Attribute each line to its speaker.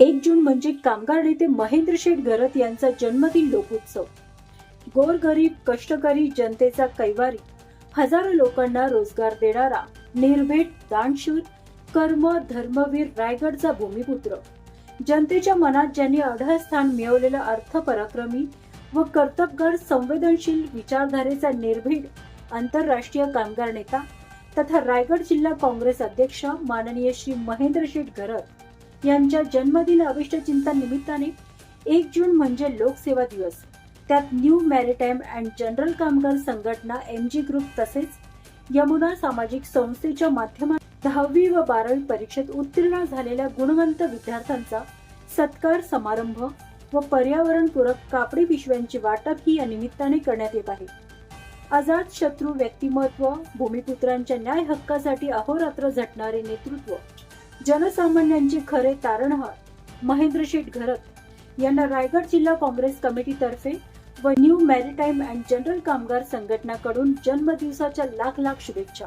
Speaker 1: एक जून म्हणजे कामगार नेते महेंद्र शेठ घरत यांचा जन्मदिन लोकोत्सव. गोरगरीब कष्टकरी जनतेचा कैवारी. हजारो लोकांना रोजगार देणारा निर्भेट दानशूर कर्म धर्मवीर रायगडचा भूमिपुत्र. जनतेच्या मनात ज्यांनी अढळ स्थान मिळवलेला अर्थ पराक्रमी व कर्तबगार संवेदनशील विचारधारेचा निर्भीड आंतरराष्ट्रीय कामगार नेता तथा रायगड जिल्हा काँग्रेस अध्यक्ष माननीय श्री महेंद्र शेठ घरत यांच्या जन्मदिन अभिष्टचिंता निमित्ताने एक जून म्हणजे लोकसेवा दिवस. त्यात न्यू मॅरिटाईम अँड जनरल कामगार संघटना एम जी ग्रुप तसेच यमुना सामाजिक संस्थेच्या माध्यमात दहावी व बारावी परीक्षेत उत्तीर्ण झालेल्या गुणवंत विद्यार्थ्यांचा सत्कार समारंभ व पर्यावरणपूरक कापडी पिशव्यांची वाटप ही या निमित्ताने करण्यात येत आहे. अजात शत्रू व्यक्तिमत्व भूमिपुत्रांच्या न्याय हक्कासाठी अहोरात्र झटणारे नेतृत्व जनसामान्यांचे खरे तारणहार महेंद्र शेठ घरत यांना रायगड जिल्हा काँग्रेस कमिटीतर्फे व न्यू मॅरिटाईम अँड जनरल कामगार संघटनाकडून जन्मदिवसाच्या लाख लाख शुभेच्छा.